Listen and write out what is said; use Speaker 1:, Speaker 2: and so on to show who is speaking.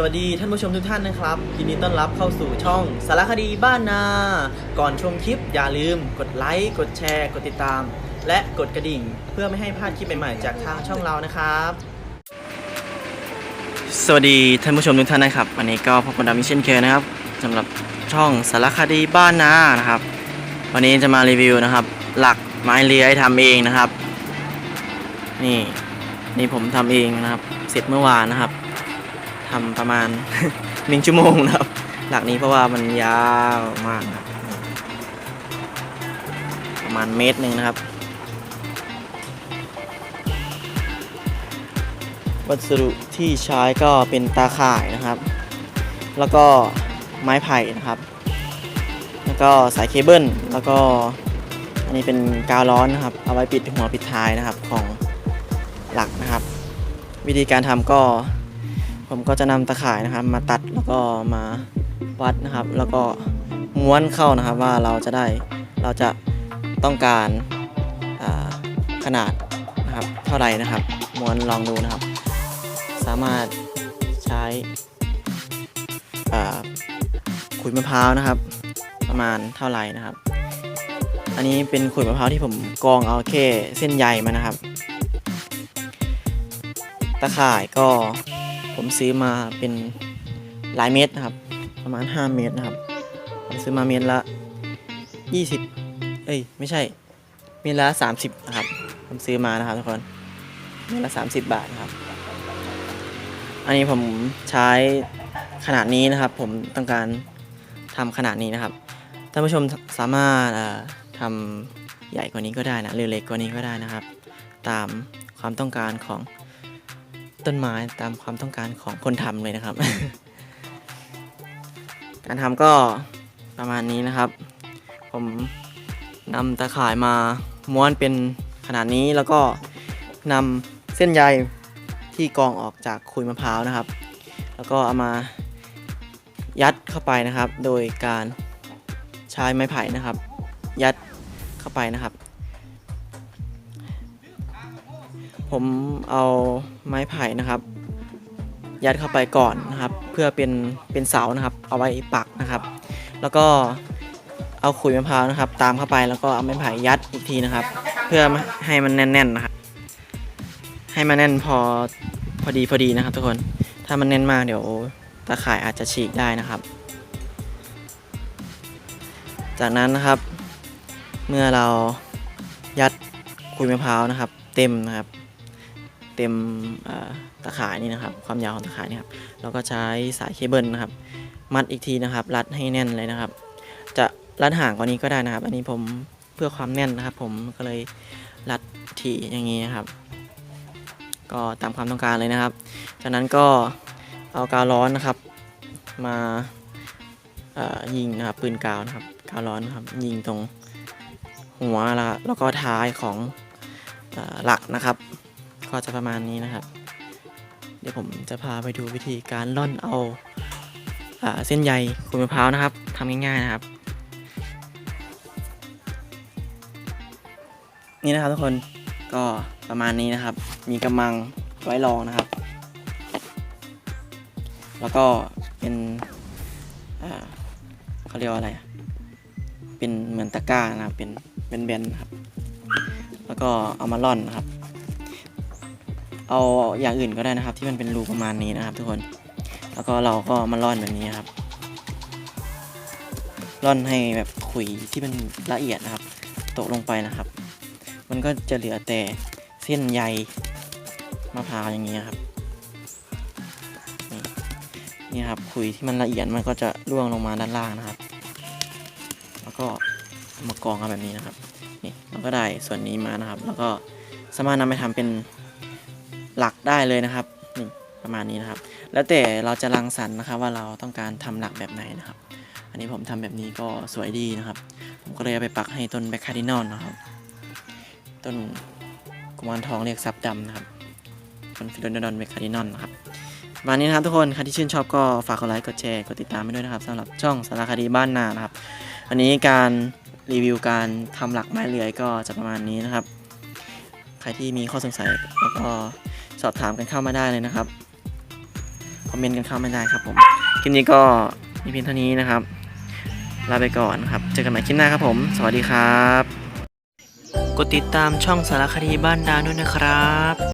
Speaker 1: สวัสดีท่านผู้ชมทุกท่านนะครับยินดีต้อนรับเข้าสู่ช่องสารคดีบ้านนา ก่อนชมคลิปอย่าลืม กดไลค์กดแชร์ กดติดตาม และกดกระดิ่ง เพื่อไม่ให้พลาดคลิปใหม่ๆจากทางช่องเรานะครับ สวัสดีท่านผู้ชมทุกท่านนะครับวันนี้ก็พบกับดามิเช่นเคยนะครับสำหรับช่องสารคดีบ้านนานะครับ วันนี้จะมารีวิวนะครับ หลักไม้เลื้อยทำเองนะครับ นี่นี่ผมทำเองนะครับ เสร็จเมื่อวานนะครับ ทำประมาณหนึ่งชั่วโมงนะครับ หลักนี้เพราะว่ามันยาวมากนะครับ ประมาณเมตรหนึ่งนะครับ วัสดุที่ใช้ก็เป็นตาข่ายนะครับ แล้วก็ไม้ไผ่นะครับ แล้วก็สายเคเบิลแล้วก็อันนี้เป็นกาวร้อนนะครับ เอาไว้ปิดหัวปิดท้ายนะครับของหลักนะครับ วิธีการทำก็ ผมก็จะนำตะข่ายนะครับ มาตัดแล้วก็มาวัดนะครับ แล้วก็ม้วนเข้านะครับว่าเราจะได้เราจะต้องการาขนาดนะครับเท่าไหร่นะครับม้วนลองดูนะครับ สามารถใช้ขุยมะพร้าวนะครับ ประมาณเท่าไหร่นะครับ อันนี้เป็นขุยมะพร้าวที่ผมกองเอาแค่เส้นใยมานะครับ ตะข่ายก็ ผมซื้อมาเป็นหลายเม็ดนะครับ ประมาณ 5 เมตรนะครับ ผมซื้อมาเมตรละ 20 เอ้ย ไม่ใช่ เมตรละ 30 นะครับ ผมซื้อมานะครับทุกคน เมตรละ 30 บาทนะครับ อันนี้ผมใช้ขนาดนี้นะครับ ผมต้องการทำขนาดนี้นะครับ ท่านผู้ชมสามารถทำใหญ่กว่านี้ก็ได้นะหรือเล็กกว่านี้ก็ได้นะครับ ตามความต้องการของ ต้นไม้ตามความต้องการของคนทำเลยนะครับ การทำก็ประมาณนี้นะครับ ผมนำตะข่ายมาม้วนเป็นขนาดนี้แล้วก็นำเส้นใยที่กรองออกจากขุยมะพร้าวนะครับ แล้วก็เอามายัดเข้าไปนะครับ โดยการใช้ไม้ไผ่นะครับ ยัดเข้าไปนะครับ ผมเอาไม้ไผ่นะครับ ยัดเข้าไปก่อนนะครับ เพื่อเป็นเป็นเสานะครับ เอาไว้ปักนะครับ แล้วก็เอาขุยมะพร้าวนะครับ ตามเข้าไปแล้วก็เอาไม้ไผ่ยัดอีกทีนะครับ เพื่อให้มันแน่นๆนะครับ ให้มันแน่นพอพอดีพอดีนะครับ ทุกคนถ้ามันแน่นมากเดี๋ยวตาข่ายอาจจะฉีกได้นะครับ จากนั้นนะครับ เมื่อเรายัดขุยมะพร้าวนะครับ เต็มนะครับ เต็มตะข่ายนี่นะครับ ความยาวของตะข่ายนี่ครับเราก็ใช้สายเคเบิลนะครับ มัดอีกทีนะครับ รัดให้แน่นเลยนะครับ จะรัดห่างกว่านี้ก็ได้นะครับ อันนี้ผมเพื่อความแน่นนะครับ ผมก็เลยรัดถี่อย่างนี้นะครับ ก็ตามความต้องการเลยนะครับ จากนั้นก็เอากาวร้อนนะครับ มายิงนะครับปืนกาวนะครับกาวร้อนนะครับ ยิงตรงหัวแล้วแล้วก็ท้ายของหลักนะครับ ก็จะประมาณนี้นะครับ เดี๋ยวผมจะพาไปดูวิธีการล่อนเอาเส้นใยขุยมะพร้าวนะครับทำง่ายๆนะครับ นี่นะครับทุกคนก็ประมาณนี้นะครับ มีกำมังไว้รองนะครับ แล้วก็เป็นเขาเรียกว่าอะไร เป็นเหมือนตะกร้านะครับ เป็นเป็นแบนครับ แล้วก็เอามาล่อนนะครับ เอาอย่างอื่นก็ได้นะครับ ที่มันเป็นรูประมาณนี้นะครับ ทุกคน แล้วก็เราก็มาล่อนแบบนี้ครับ ล่อนให้แบบขุยที่มันละเอียดนะครับ ตกลงไปนะครับ มันก็จะเหลือแต่เส้นใยมะพร้าวอย่างนี้ครับนี่ครับขุยที่มันละเอียดมันก็จะร่วงลงมาด้านล่างนะครับ แล้วก็มากองกันแบบนี้นะครับนี่เราก็ได้ส่วนนี้มานะครับ แล้วก็สามารถนำไปทำเป็น หลักได้เลยนะครับนี่ประมาณนี้นะครับ แล้วแต่เราจะรังสรรค์นะครับว่าเราต้องการทำหลักแบบไหนนะครับ อันนี้ผมทำแบบนี้ก็สวยดีนะครับ ผมก็เลยเอาไปปักให้ต้นแบคคาดินอลนะครับ ต้นกุมารทองเรียกซับดำนะครับต้นฟิโดนดอนเบคคาดินอลนะครับประมาณนี้นะครับทุกคนใครที่ชื่นชอบก็ฝากกดไลค์กดแชร์กดติดตามไปด้วยนะครับสำหรับช่องสารคดีบ้านนานะครับวันนี้การรีวิวการทำหลักไม้เลื้อยก็จะประมาณนี้นะครับ ใครที่มีข้อสงสัยแล้วก็ สอบถามกันเข้ามาได้เลยนะครับคอมเมนต์กันเข้ามาได้ครับผมคลิปนี้ก็มีเพียงเท่านี้นะครับลาไปก่อนครับ เจอกันใหม่คลิปหน้าครับผม สวัสดีครับ กดติดตามช่องสารคดีบ้านดาวด้วยนะครับ